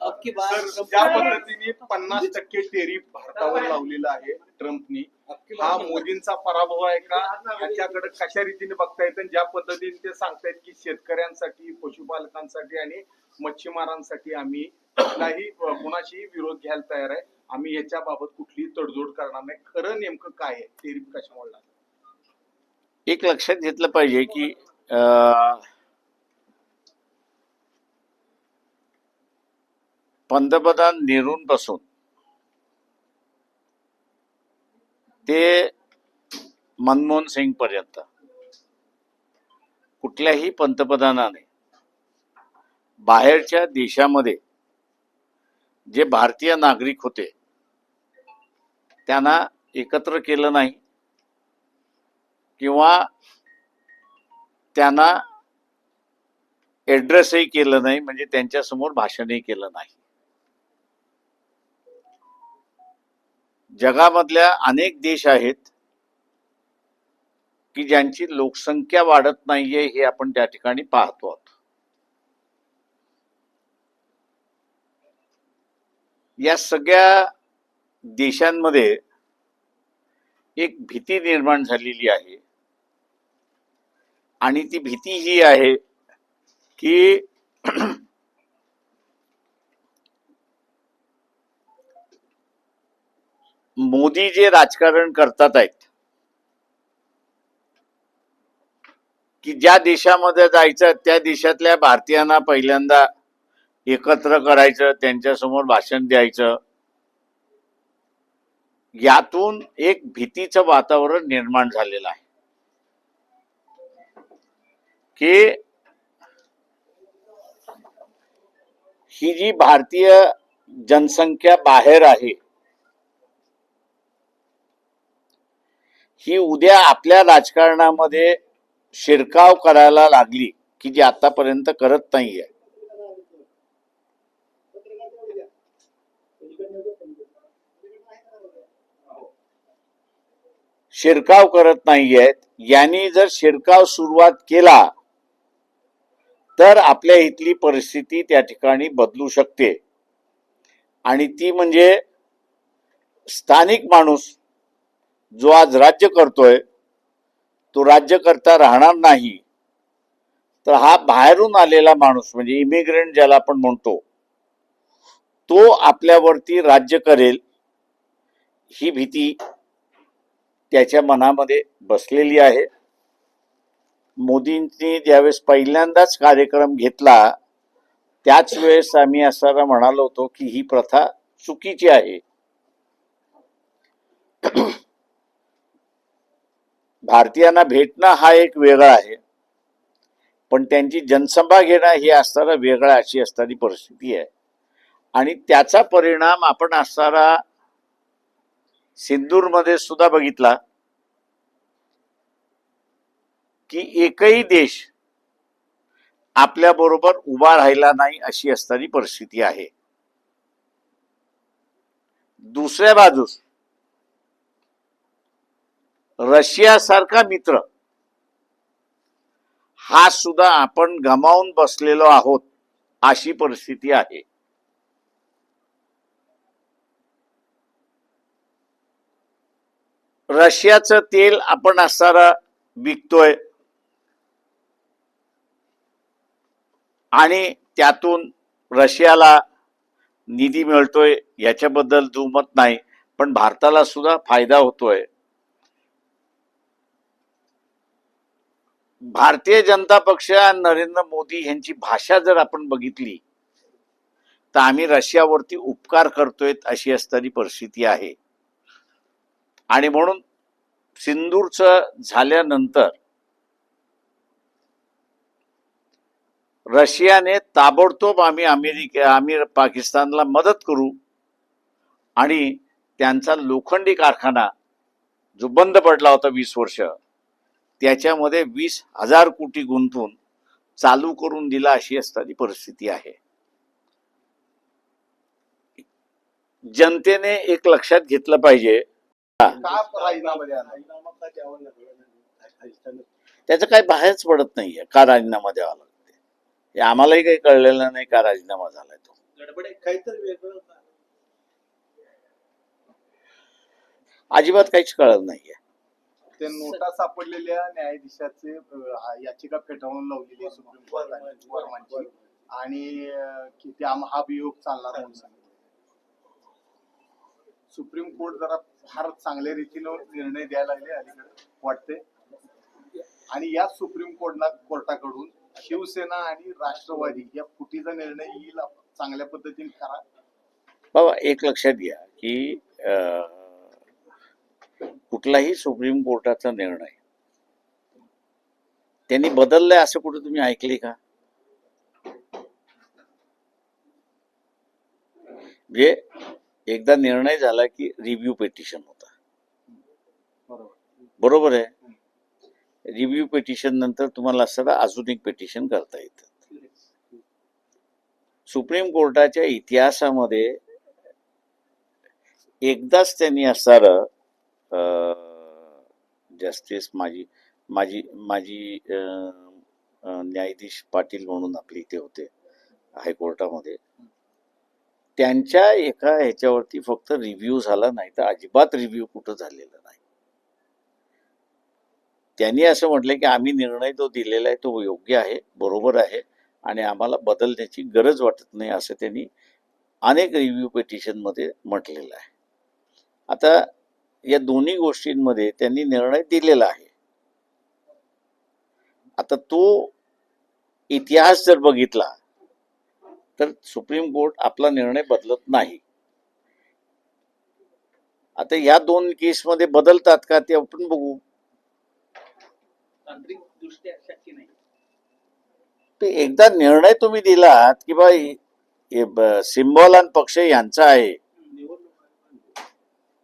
अब की बार तर ज्या पद्धतीने पन्नास टक्के टेरिफ भारतावर लावलेला आहे ट्रम्पनी हा मोदींचा पराभव आहे का? याच्याकडे कशा रीतीने बघता येतं ज्या पद्धतीने ते सांगतायत की शेतकऱ्यांसाठी पशुपालकांसाठी आणि मच्छीमारांसाठी आम्ही कुठलाही अ, कुणाशीही विरोध घ्यायला तयार आहे. आम्ही याच्या बाबत कुठलीही तडजोड करणार नाही. खरं नेमकं काय आहे? टेरिफ कशामुळे लागलं? एक लक्षात घेतलं पाहिजे की पंतप्रधान नेहरूंपासून ते मनमोहन सिंग पर्यंत. कुठल्याही पंतप्रधानाने बाहेरच्या देशामध्ये जे भारतीय नागरिक होते त्यांना एकत्र केलं नाही किंवा त्यांना ॲड्रेसही केलं नाही म्हणजे त्यांच्यासमोर भाषणही केलं नाही. जगामधल्या अनेक देश आहेत की ज्यांची लोकसंख्या वाढत नाहीये हे आपण त्या ठिकाणी पाहतो आहोत. या सगळ्या देशांमध्ये एक भीती निर्माण झालेली आहे. आणि ती भीती ही आहे की मोदी जे राजकारण करतात आहेत की ज्या देशामध्ये जायचं त्या देशातल्या भारतीयांना पहिल्यांदा एकत्र करायचं त्यांच्यासमोर भाषण द्यायचं यातून एक भीतीचं वातावरण निर्माण झालेलं आहे. की ही जी भारतीय जनसंख्या बाहेर आहे ही उद्या आपल्या राजकारणामध्ये शिरकाव करायला लागली की जी आतापर्यंत करत नाहीये. शिरकाव करत नाहीयेत यांनी जर शिरकाव सुरुवात केला तर आपल्या इथली परिस्थिती त्या ठिकाणी बदलू शकते. आणि ती म्हणजे स्थानिक माणूस जो आज राज्य करतोय तो राज्य करता राहणार नाही. तर हा बाहेरून आलेला माणूस म्हणजे इमिग्रेंट ज्याला आपण म्हणतो तो आपल्यावरती राज्य करेल ही भीती त्याच्या मनामध्ये बसलेली आहे. मोदींनी ज्यावेळेस पहिल्यांदाच कार्यक्रम घेतला त्याच वेळेस आम्ही असताना म्हणालो होतो की ही प्रथा चुकीची आहे. भारतीयांना भेटणं हा एक वेगळा आहे. पण त्यांची जनसभा घेणं ही असताना वेगळा अशी असणारी परिस्थिती आहे. आणि त्याचा परिणाम आपण असताना सिंदूरमध्ये सुद्धा बघितला. की एकही देश आपल्या बरोबर उभा राहिला नाही अशी असणारी परिस्थिती आहे. दुसऱ्या बाजूस रशियासारखा मित्र. हा सुद्धा आपण गमावून बसलेलो आहोत अशी परिस्थिती आहे. रशियाचं तेल आपण असणारा विकतोय. आणि त्यातून रशियाला निधी मिळतोय याच्याबद्दल दुमत नाही पण भारताला सुद्धा फायदा होतोय. भारतीय जनता पक्ष नरेंद्र मोदी यांची भाषा जर आपण बघितली तर आम्ही रशियावरती उपकार करतोय अशी असणारी परिस्थिती आहे. आणि म्हणून सिंदूरचं झाल्यानंतर रशियाने ताबडतोब आम्ही अमेरिके आम्ही पाकिस्तानला मदत करू आणि त्यांचा लोखंडी कारखाना जो बंद पडला होता वीस वर्ष त्याच्यामध्ये वीस हजार कोटी गुंतवून चालू करून दिला अशी असणारी परिस्थिती आहे. जनतेने एक लक्षात घेतलं पाहिजे. त्याचं काही बाहेरच पडत नाहीये. का राजीनामा द्यावा लागते हे आम्हालाही काही कळलेलं नाही का राजीनामा झालाय तो? अजिबात काहीच कळत नाहीये. ते नोटा सापडलेल्या न्यायाधीशाचे अं, याचिका फेटाळून लावलेली आहे सुप्रीम कोर्टाने वर्मांची. आणि अं, की त्या हा अभियोग चालणार म्हणून सांगितलं सुप्रीम कोर्ट जरा फार चांगल्या रीतीनं निर्णय द्यायला लागले अलीकडे वाटते आणि या सुप्रीम कोर्टला कोर्टाकडून शिवसेना आणि राष्ट्रवादी या फुटीचा निर्णय येईल चांगल्या पद्धतीने करा. बाबा एक लक्षात घ्या की अं, कुठलाही सुप्रीम कोर्टाचा निर्णय. त्यांनी बदललाय असं कुठे तुम्ही ऐकले का? म्हणजे एकदा निर्णय झाला की रिव्ह्यू पेटिशन होता. बरोबर. आहे? रिव्ह्यू पेटिशन नंतर तुम्हाला असं अजून एक पेटिशन करता येतं. सुप्रीम कोर्टाच्या इतिहासामध्ये एकदाच त्यांनी असणारं जस्टिस माझी माझी माझी न्यायाधीश पाटील म्हणून आपले इथे होते हायकोर्टामध्ये. त्यांच्या एका ह्याच्यावरती फक्त रिव्ह्यू झाला नाही तर अजिबात रिव्ह्यू कुठं झालेला नाही. त्यांनी असं म्हटलं की आम्ही निर्णय तो दिलेला आहे तो योग्य आहे बरोबर आहे आणि आम्हाला बदलण्याची गरज वाटत नाही असं त्यांनी अनेक रिव्ह्यू पिटिशनमध्ये म्हटलेलं आहे. आता या दोन्ही गोष्टींमध्ये त्यांनी निर्णय दिलेला आहे. आता तो इतिहास जर बघितला तर सुप्रीम कोर्ट आपला निर्णय बदलत नाही. आता या दोन केसमध्ये बदलतात का ते आपण बघू. ते एकदा निर्णय तुम्ही दिलात की बा सिम्बॉल आणि पक्ष यांचा आहे.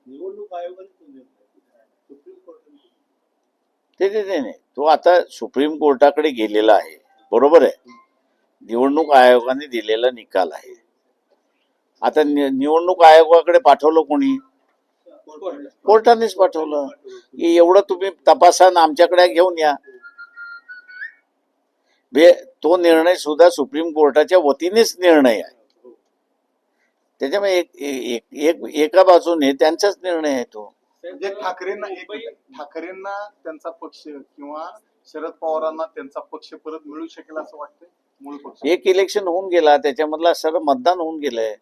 निवडणूक आयोगाने तो सुप्रीम कोर्टाने ते नाही तो आता सुप्रीम कोर्टाकडे गेलेला आहे. बरोबर आहे? निवडणूक आयोगाने दिलेला निकाल आहे. आता निवडणूक आयोगाकडे पाठवलं कोणी? कोर्टानेच पाठवलं. की एवढं तुम्ही तपासान आमच्याकडे घेऊन या. बे तो निर्णय सुद्धा सुप्रीम कोर्टाच्या वतीनेच निर्णय आहे. त्याच्यामुळे एक एक एक- एका बाजूने त्यांचाच निर्णय आहे तो. म्हणजे ठाकरेंना ठाकरेंना त्यांचा पक्ष किंवा शरद पवारांना त्यांचा पक्ष परत मिळू शकेल असं वाटतंय? मूळ पक्ष. एक इलेक्शन होऊन गेला त्याच्यामधला सर्व मतदान होऊन गेलंय.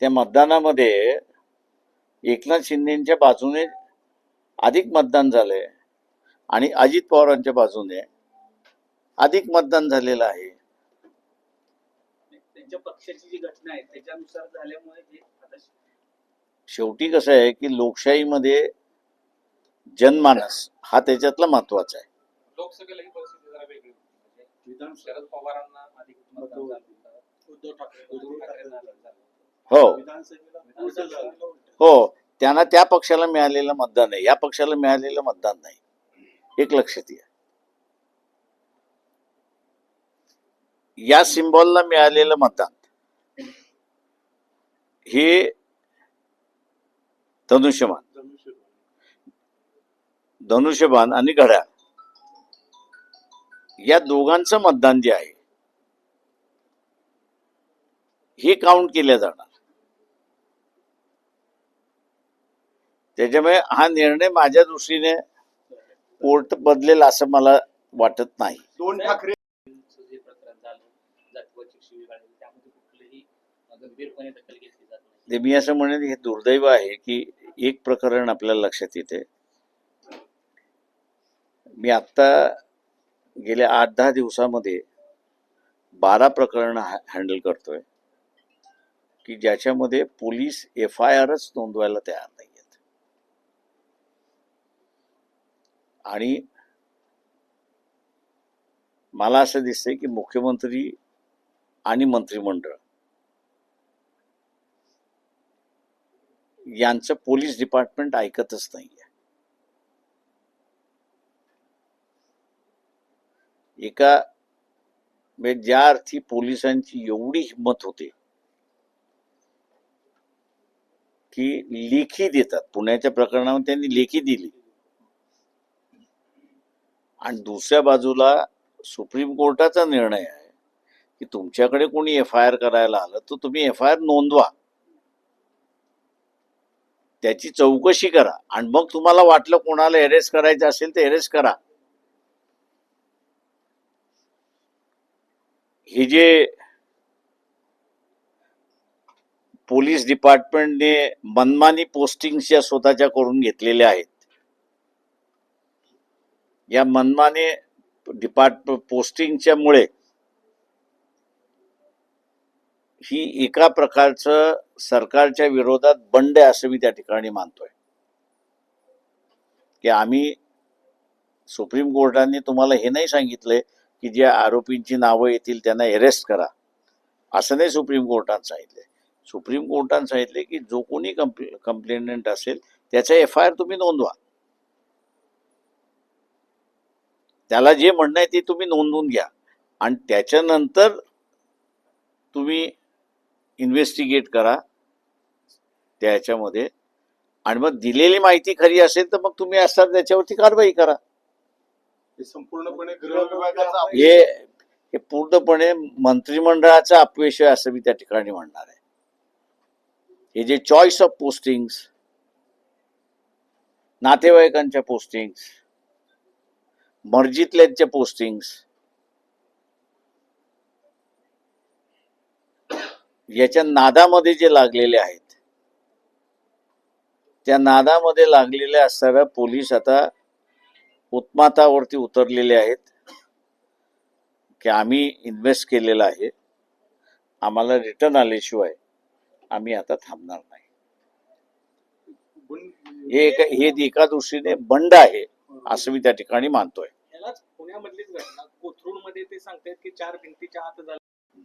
त्या मतदानामध्ये एकनाथ शिंदेच्या बाजूने अधिक मतदान झालंय आणि अजित पवारांच्या बाजूने अधिक मतदान झालेलं आहे. त्यांच्या पक्षाची जी घटना आहे त्याच्यानुसार झाल्यामुळे आता शेवटी कसं आहे की लोकशाहीमध्ये जनमानस हा त्याच्यातला महत्त्वाचा आहे. लोकसभेला ही परिस्थिती जरा वेगळी होती. म्हणजे विधान शरद पवारांना अधिक मतदान झालं होतं. उद्धव ठाकरे. उद्धव ठाकरेंना अधिक झालं. हो. विधानसभेला उलटं झालं. हो. त्यांना त्या पक्षाला मिळालेलं मतदान आहे. या पक्षाला मिळालेलं मतदान नाही. एक लक्षात घ्या. या सिम्बॉलला मिळालेलं मतदान हे धनुष्यबाण. धनुष्यबाण. आणि घड्याळ. या दोघांचं मतदान जे आहे हे काउंट केल्या जाणार. त्याच्यामुळे हा निर्णय माझ्या दृष्टीने कोर्ट बदलेल असं मला वाटत नाही. दोन ठाकरे त्यांचं जे प्रकरण झालं जातीवाचक शिवीगाळ त्यामध्ये कुठलीही गंभीरपणे दखल घेतली जात नाही. ते मी असं म्हणेन हे दुर्दैव आहे की एक प्रकरण आपल्याला लक्षात येते. मी आत्ता गेल्या आठ दहा दिवसामध्ये बारा प्रकरण हँडल करतोय की ज्याच्यामध्ये पोलीस एफ आय आरच नोंदवायला तयार नाही आहेत आणि मला असं दिसतंय की मुख्यमंत्री आणि मंत्रिमंडळ यांचं पोलीस डिपार्टमेंट ऐकतच नाहीये. एका म्हणजे ज्या अर्थी पोलिसांची एवढी हिंमत होते की लेखी देतात. पुण्याच्या प्रकरणामध्ये त्यांनी लेखी दिली. आणि दुसऱ्या बाजूला सुप्रीम कोर्टाचा निर्णय आहे की तुमच्याकडे कोणी एफ आय आर करायला आलं तर तुम्ही एफ आय आर नोंदवा. त्याची चौकशी करा. आणि मग तुम्हाला वाटलं कोणाला अरेस्ट करायचं असेल तर अरेस्ट करा. हे जे पोलीस डिपार्टमेंटने मनमानी पोस्टिंग्स या स्वतःच्या करून घेतलेल्या आहेत. या मनमानी डिपार्ट पोस्टिंगच्या मुळे ही एका प्रकारचं सरकारच्या विरोधात बंड आहे असं मी त्या ठिकाणी मानतोय. की आम्ही सुप्रीम कोर्टाने तुम्हाला हे नाही सांगितलंय की ज्या आरोपींची नावं येतील त्यांना अरेस्ट करा. असं नाही सुप्रीम कोर्टाने सांगितलंय सुप्रीम कोर्टाने सांगितले की जो कोणी कंप्ले कंप्लेनंट असेल त्याचा एफ आय आर तुम्ही नोंदवा. त्याला जे म्हणणं आहे ते तुम्ही नोंदवून घ्या. आणि त्याच्यानंतर तुम्ही इन्व्हेस्टिगेट करा. त्याच्यामध्ये. आणि मग दिलेली माहिती खरी असेल तर मग तुम्ही असतात त्याच्यावरती कारवाई करा. हे संपूर्णपणे हे हे पूर्णपणे मंत्रिमंडळाचा अपयश आहे असं मी त्या ठिकाणी म्हणणार आहे. हे जे चॉईस ऑफ पोस्टिंग्स नातेवाईकांच्या पोस्टिंग्स मर्जीतल्यांच्या पोस्टिंग्स याच्या नादामध्ये जे लागलेले आहेत त्या नादामध्ये लागलेले असणाऱ्या पोलीस आता उत्मातावरती उतरलेले आहेत की आम्ही इन्व्हेस्ट केलेलं आहे. आम्हाला रिटर्न आल्याशिवाय आम्ही आता थांबणार नाही. हे एक हे एका दृष्टीने बंड आहे असं मी त्या ठिकाणी मानतोय. पुण्यामधलीच घटना कोथरूडमध्ये ते सांगतायत की चार भिंतीच्या आत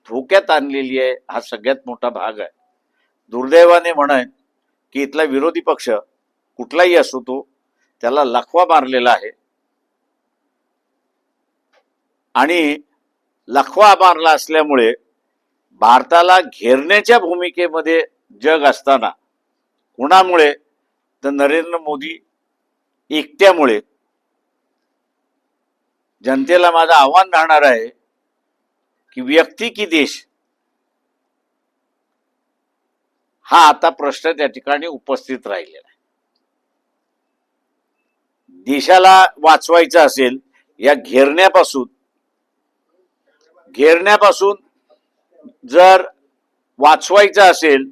धोक्यात आणलेली आहे हा सगळ्यात मोठा भाग आहे. दुर्दैवाने म्हणायन की इथला विरोधी पक्ष कुठलाही असो तो त्याला लखवा मारलेला आहे. आणि लखवा मारला असल्यामुळे भारताला घेरण्याच्या भूमिकेमध्ये जग असताना कुणामुळे तर नरेंद्र मोदी एकट्यामुळे जनतेला माझं आव्हान राहणार आहे की व्यक्ती की देश. हा आता प्रश्न त्या ठिकाणी उपस्थित राहिलेला आहे. देशाला वाचवायचं असेल या घेरण्यापासून घेरण्यापासून जर वाचवायचं असेल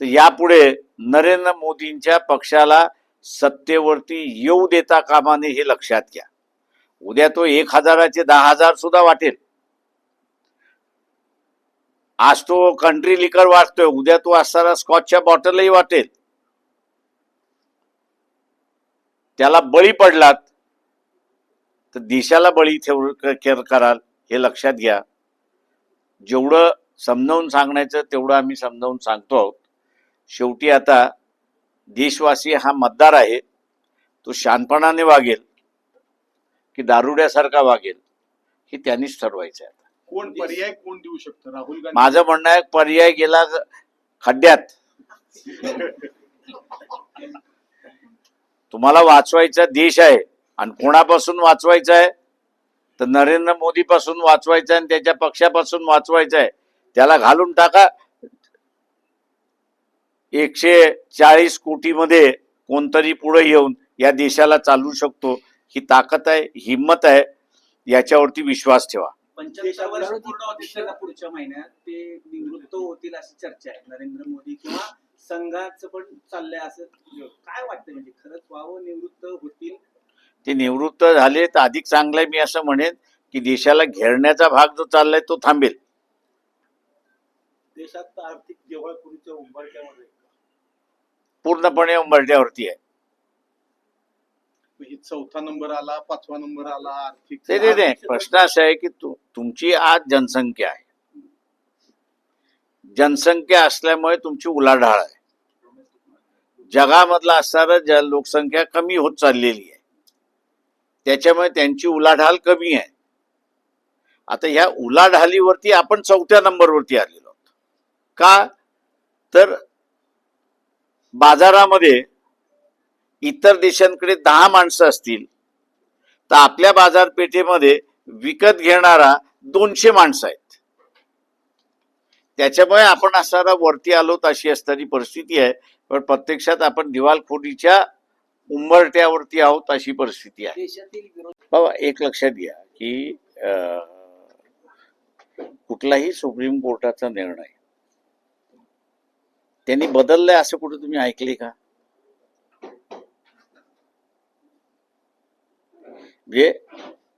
तर यापुढे नरेंद्र मोदींच्या पक्षाला सत्तेवरती येऊ देता कामाने हे लक्षात घ्या. उद्या तो एक हजाराचे दहा हजार सुद्धा वाटेल. आज तो कंट्री लिकर वाटतोय. उद्या तो असताना स्कॉचच्या बॉटलही वाटेल. त्याला बळी पडलात तर देशाला बळी ठेव क- कराल हे लक्षात घ्या. जेवढं समजावून सांगण्याचं तेवढं आम्ही समजावून सांगतो आहोत. शेवटी आता देशवासी हा मतदार आहे. तो शानपणाने वागेल की दारुड्यासारखा वागेल हे त्यांनीच ठरवायचं आहे आता. कोण पर्याय कोण देऊ शकतं? राहुल गांधी. माझं म्हणणं आहे पर्याय गेला खड्ड्यात. तुम्हाला वाचवायचा देश आहे आणि कोणापासून वाचवायचा आहे? तर नरेंद्र मोदी पासून वाचवायचा आहे आणि त्याच्या पक्षापासून वाचवायचा आहे. त्याला घालून टाका. एकशे चाळीस कोटीमध्ये कोणतरी पुढे येऊन या देशाला चालू शकतो. ही ताकद आहे हिंमत आहे याच्यावरती विश्वास ठेवा. वर्ष पूर्ण होतील का पुढच्या महिन्यात? ते निवृत्त होतील अशी चर्चा आहे नरेंद्र मोदी किंवा संघाचं पण चाललंय असं. काय वाटतं म्हणजे खरंच व्हावं निवृत्त होतील? ते निवृत्त झाले तर अधिक चांगलं आहे मी असं म्हणेन की देशाला घेरण्याचा भाग जो चाललाय तो थांबेल. देशात आर्थिक आहे. पूर्णपणे उंबरठ्यावरती आहे. चौथा नंबर आला पाचवा नंबर आला आर्थिक ते ते ते प्रश्न असा आहे की तु- तुमची आज जनसंख्या आहे. जनसंख्या असल्यामुळे तुमची उलाढाळ आहे. जगामधला असणारा ज लोकसंख्या कमी होत चाललेली आहे. त्याच्यामुळे त्यांची उलाढाल कमी आहे. आता ह्या उलाढालीवरती आपण चौथ्या नंबरवरती आलेलो आहोत. का? तर बाजारामध्ये इतर देशांकडे दहा माणसं असतील तर आपल्या बाजारपेठेमध्ये विकत घेणारा दोनशे माणसं आहेत. त्याच्यामुळे आपण असारा वरती आलो अशी असणारी परिस्थिती आहे. पण प्रत्यक्षात आपण दिवालखोरीच्या उंबरट्यावरती आहोत अशी परिस्थिती आहे. बाबा एक लक्षात घ्या की कुठलाही सुप्रीम कोर्टाचा निर्णय त्यांनी बदललाय असं कुठे तुम्ही ऐकले का? म्हणजे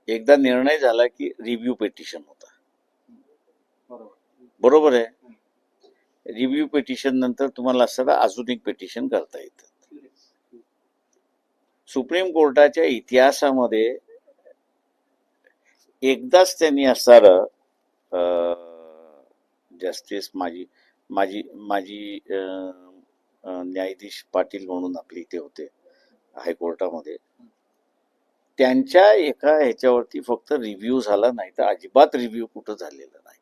एकदा निर्णय झाला की रिव्ह्यू पेटिशन होता. बरोबर. आहे? रिव्ह्यू पेटिशन नंतर तुम्हाला असं अजून एक पेटिशन करता येतं. सुप्रीम कोर्टाच्या इतिहासामध्ये एकदाच त्यांनी असणार जस्टिस माझी माझी माझी न्यायाधीश पाटील म्हणून आपले इथे होते हायकोर्टामध्ये. त्यांच्या एका ह्याच्यावरती फक्त रिव्ह्यू झाला नाही तर अजिबात रिव्ह्यू कुठं झालेला नाही.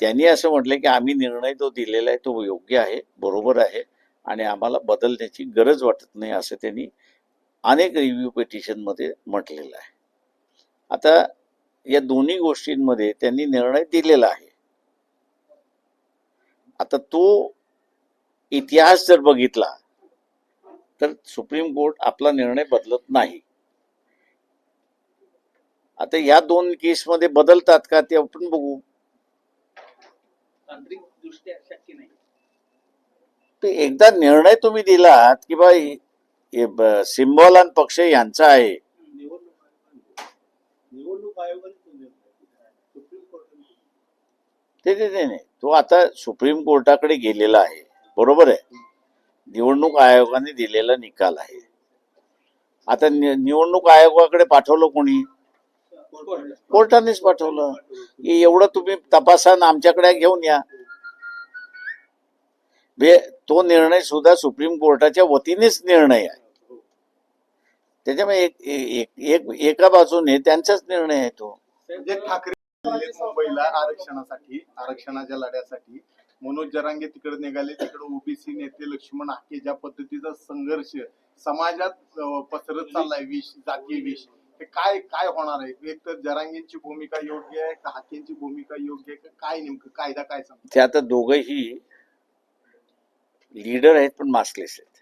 त्यांनी असं म्हटलं की आम्ही निर्णय जो दिलेला आहे तो योग्य आहे बरोबर आहे आणि आम्हाला बदलण्याची गरज वाटत नाही असं त्यांनी अनेक रिव्ह्यू पिटिशनमध्ये म्हटलेलं आहे. आता या दोन्ही गोष्टींमध्ये त्यांनी निर्णय दिलेला आहे. आता तो इतिहास जर बघितला तर सुप्रीम कोर्ट आपला निर्णय बदलत नाही. आता या दोन केसमध्ये बदलतात का ते आपण बघू. तांत्रिक ते एकदा निर्णय तुम्ही दिलात की बा सिम्बॉल आणि पक्ष यांचा आहे. ते नाही? तो आता सुप्रीम कोर्टाकडे गेलेला आहे. बरोबर आहे? निवडणूक आयोगाने दिलेला निकाल आहे. आता निवडणूक आयोगाकडे पाठवलं कोणी? कोर्टानेच पाठवलं. की एवढं तुम्ही तपासान आमच्याकडे घेऊन या. बे तो निर्णय सुद्धा सुप्रीम कोर्टाच्या वतीनेच निर्णय आहे. त्याच्यामुळे एक एक एक एका बाजूने त्यांचाच निर्णय आहे तो. ठाकरे मुंबईला आरक्षणासाठी आरक्षणाच्या लढ्यासाठी मनोज जरांगे तिकडे निघाले तिकडे ओबीसी नेते लक्ष्मण हाके ज्या पद्धतीचा संघर्ष समाजात पसरत चाललाय विष जातीय विष हे काय काय होणार आहे? एक तर जरांगेंची भूमिका योग्य आहे का हाकेंची भूमिका योग्य आहे का? काय नेमकं कायदा काय सांगतो? ते आता दोघंही लीडर आहेत पण मास्कलेस आहेत.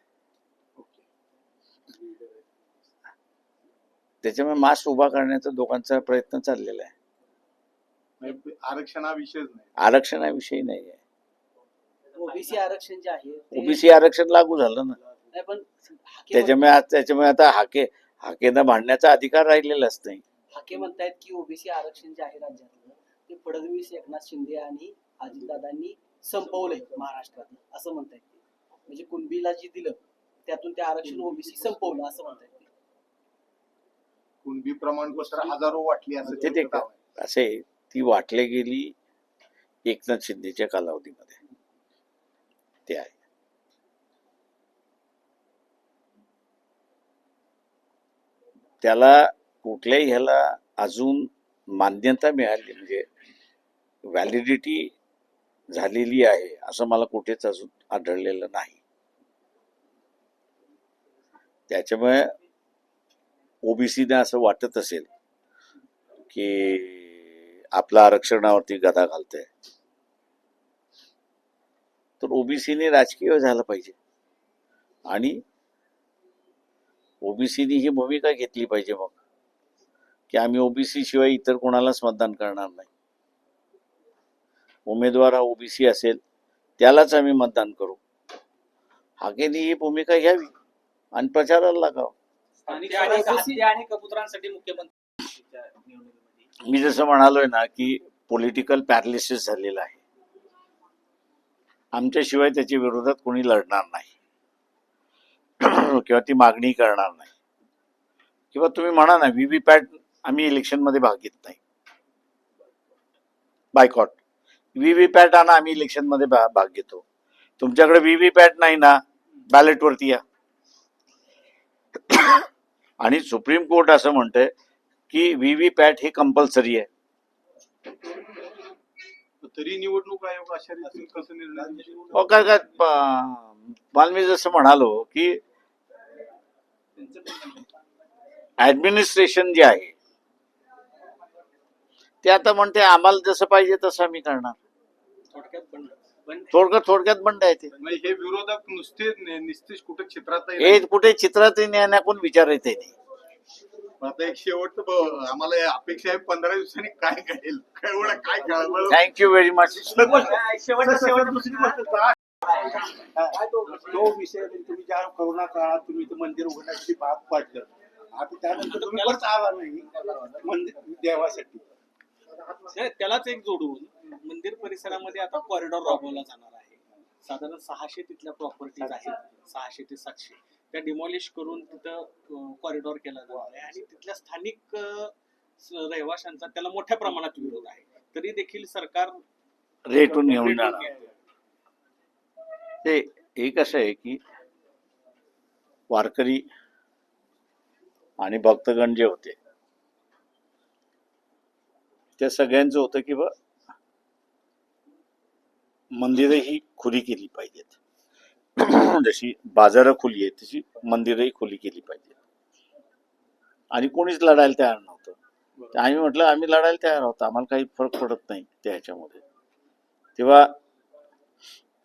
त्याच्यामुळे मास्क उभा करण्याचा दोघांचा प्रयत्न चाललेला आहे. आरक्षण विषयच नाही. आरक्षणाविषयी नाही आहे ओबीसी आरक्षण जे आहे ओबीसी आरक्षण लागू झालं ना. नाही, पण त्याच्यामुळे आज- त्याच्यामुळे आता हाके हाकेना भांडण्याचा अधिकार राहिलेलाच नाही. हाके म्हणतायत की ओबीसी आरक्षण जे आहे राज्यातलं ते फडणवीस एकनाथ शिंदे आणि अजितदादांनी संपवलंय महाराष्ट्रात असं म्हणतायत म्हणजे कुणबीला जे दिलं त्यातून ते आरक्षण ओबीसी संपवलं असं म्हणतायत ते. कुणबी प्रमाणपत्र हजारो वाटली असं ते ते. असे ती वाटले गेली एकनाथ शिंदेच्या कालावधीमध्ये. ते आहे. त्याला कुठल्याही ह्याला अजून मान्यता मिळाली म्हणजे व्हॅलिडिटी झालेली आहे असं मला कुठेच अजून आढळलेलं नाही. त्याच्यामुळे ओबीसीने असं वाटत असेल की आपल्या आरक्षणावरती गदा घालतंय. तर ओबीसीने राजकीय झालं पाहिजे. आणि ओबीसीने ही भूमिका घेतली पाहिजे मग. की आम्ही ओबीसी शिवाय इतर कोणालाच मतदान करणार नाही. उमेदवार हा ओबीसी असेल त्यालाच आम्ही मतदान करू. हाकेने ही भूमिका घ्यावी आणि प्रचाराला लागावं. मी जसं म्हणालोय ना की पॉलिटिकल पॅरालिसिस झालेलं आहे. आमच्याशिवाय त्याच्या विरोधात कोणी लढणार नाही. किंवा ती मागणी करणार नाही. किंवा तुम्ही म्हणा ना व्हीव्हीपॅट आम्ही इलेक्शनमध्ये भाग घेत नाही. बायकॉट पॅट आणा आम्ही इलेक्शनमध्ये भा- भाग घेतो. तुमच्याकडे व्हीव्हीपॅट नाही ना बॅलेटवरती या. आणि सुप्रीम कोर्ट असं म्हणतंय की व्हीव्हीपॅट हे कंपल्सरी आहे. तरी निवडणूक आयोग अशा रीतीने कसं निर्णय काय काय प- मला मी जसं म्हणालो की ऍडमिनिस्ट्रेशन जे आहे ते आता म्हणते आम्हाला जसं पाहिजे तसं आम्ही करणार. थोडक्यात थोडक्यात बंड आहे ते. हे विरोधक नुसते कुठे चित्रात हे कुठे चित्रात येण्याकून विचार येते ते आता एक शेवटचं ब- आम्हाला या अपेक्षा आहे पंधरा दिवसांनी काय घडेल? काय एवढं काय कळलं थँक्यू व्हेरी मच तो तो विषय तुम्ही ज्या कोरोना काळात तुम्ही मंदिर उघडण्यासाठी भाग पाडलं. आता त्यानंतर तुम्ही परत आला नाही मंदिर देवासाठी. त्यालाच एक जोडून मंदिर परिसरामध्ये आता कॉरिडॉर राबवला जाणार आहे. साधारण सहाशे तिथल्या प्रॉपर्टीज आहेत. सहाशे ते सातशे. त्या डिमॉलिश करून तिथं कॉरिडॉर केला जाणार आहे आणि तिथल्या स्थानिक रहिवाशांचा त्याला मोठ्या प्रमाणात विरोध आहे. तरी देखील सरकार रेटून घेऊन. ते एक असं आहे की वारकरी आणि भक्तगण जे होते त्या सगळ्यांचं होतं की बा मंदिरं ही खुली केली पाहिजेत. जशी बाजारं खुली आहेत तशी मंदिरही खुली केली पाहिजेत. आणि कोणीच लढायला तयार नव्हतं. आम्ही म्हटलं आम्ही लढायला तयार आहोत. आम्हाला काही फरक पडत नाही त्या ह्याच्यामध्ये. तेव्हा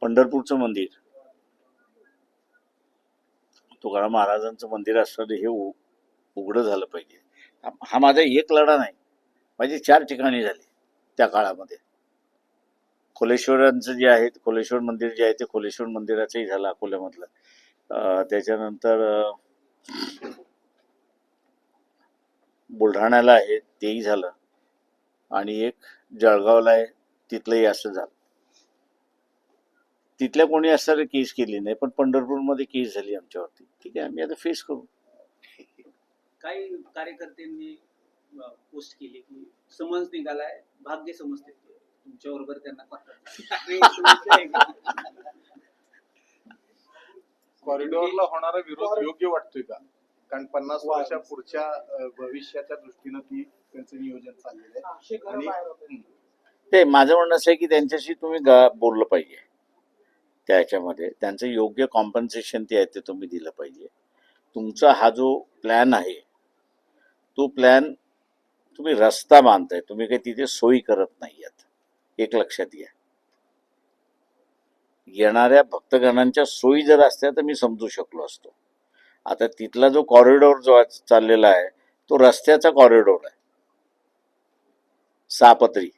पंढरपूरचं मंदिर तुकाराम महाराजांचं मंदिर असणारं हे उघडं झालं पाहिजे. हा- हा माझा एक लढा नाही. माझे चार ठिकाणी झाले त्या काळामध्ये. खोलेश्वरांचं जे आहे खोलेश्वर मंदिर जे आहे ते खोलेश्वर मंदिराचंही झालं अकोल्यामधलं. त्याच्यानंतर बुलढाण्याला आहे तेही झालं. आणि एक जळगावला आहे तिथलंही असं झालं. तिथल्या कोणी असणारे केस केली नाही पण पंढरपूरमध्ये केस झाली आमच्यावरती. ठीक आहे आम्ही आता फेस करू. काही कार्यकर्त्यांनी पोस्ट केली की समज निघालाय भाग्य समजते. तुमच्या बरोबर त्यांना कॉरिडॉरला होणारा विरोध योग्य वाटतोय का? कारण पन्नास वर्षा पुढच्या भविष्याच्या दृष्टीनं ती त्यांचं नियोजन चाललेलं आहे. आणि. ते माझं म्हणणं असं आहे की त्यांच्याशी तुम्ही बोललं पाहिजे. त्या ह्याच्यामध्ये त्यांचं योग्य कॉम्पन्सेशन ते आहे ते तुम्ही दिलं पाहिजे. तुमचा हा जो प्लॅन आहे तो प्लॅन तुम्ही रस्ता बांधताय. तुम्ही काही तिथे सोयी करत नाही आहात. एक लक्षात घ्या. येणाऱ्या भक्तगणांच्या सोयी जर असत्या तर मी समजू शकलो असतो. आता तिथला जो कॉरिडॉर जो चाललेला आहे तो रस्त्याचा कॉरिडॉर आहे. सापत्री.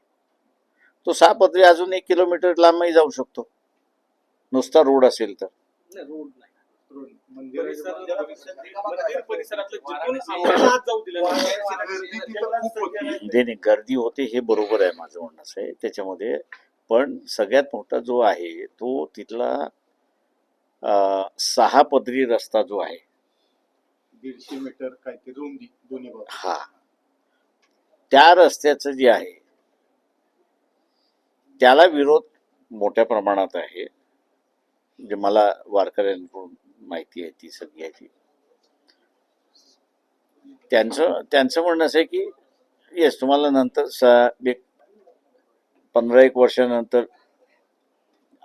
तो सापत्री अजून एक किलोमीटर लांबही जाऊ शकतो. नुसता रोड असेल तर. रोड नाही. मंदिर परिसरातलं. गर्दी होती. हे बरोबर आहे माझं म्हणणं असं आहे. त्याच्यामध्ये पण सगळ्यात मोठा जो आहे तो तिथला सहा पदरी रस्ता जो आहे. दीडशे मीटर काय ते रुंदी दोन्ही बाजू हा. त्या रस्त्याचं जे आहे त्याला विरोध मोठ्या प्रमाणात आहे. म्हणजे मला वारकऱ्यांकडून माहिती आहे ती सगळ्याची त्यांचं त्यांचं म्हणणं असं आहे की येस तुम्हाला नंतर सहा एक पंधरा एक वर्षानंतर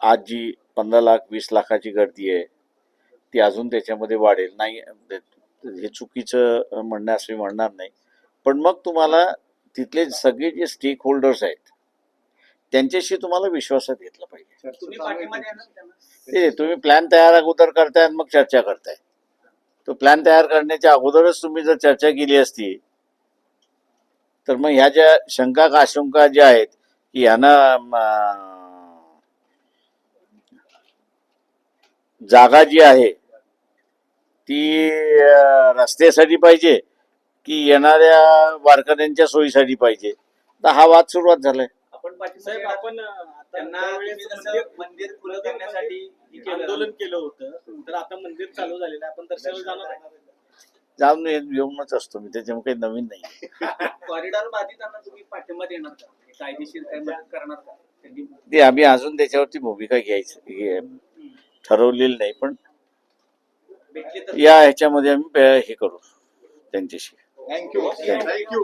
आज जी पंधरा लाख वीस लाखाची गर्दी आहे ती अजून त्याच्यामध्ये वाढेल. नाही हे चुकीचं म्हणणं असं मी म्हणणार नाही. पण मग तुम्हाला तिथले सगळे जे स्टेक होल्डर्स आहेत त्यांच्याशी तुम्हाला विश्वासात घेतला पाहिजे. तुम्ही ते तुम्ही प्लॅन तयार अगोदर करताय आणि मग चर्चा करताय. तो प्लॅन तयार करण्याच्या अगोदरच तुम्ही जर चर्चा केली असती तर मग ह्या ज्या शंका का आशंका ज्या आहेत की यांना जागा जी आहे ती रस्त्यासाठी पाहिजे की येणाऱ्या वारकऱ्यांच्या सोयीसाठी पाहिजे. तर हा वाद सुरुवात झालाय. आपण आपण त्यांना मंदिर मंदिर खुलं करण्यासाठी हे. आंदोलन केलं होतं. तर आता मंदिर चालू झालेलं आहे. आपण दर्शनाला जाणार आहे. जाऊन येऊनच असतो मी. त्याच्यामुळे काही नवीन नाही. कॉरिडॉर बाधितांना तुम्ही पाठिंबा देणार का? कायदेशीर काय मदत करणार का? त्यांनी ते आम्ही अजून त्याच्यावरती भूमिका घ्यायची ठरवलेली नाही पण भेटले तर या ह्याच्यामध्ये आम्ही हे करू त्यांच्याशी. Thank you thank you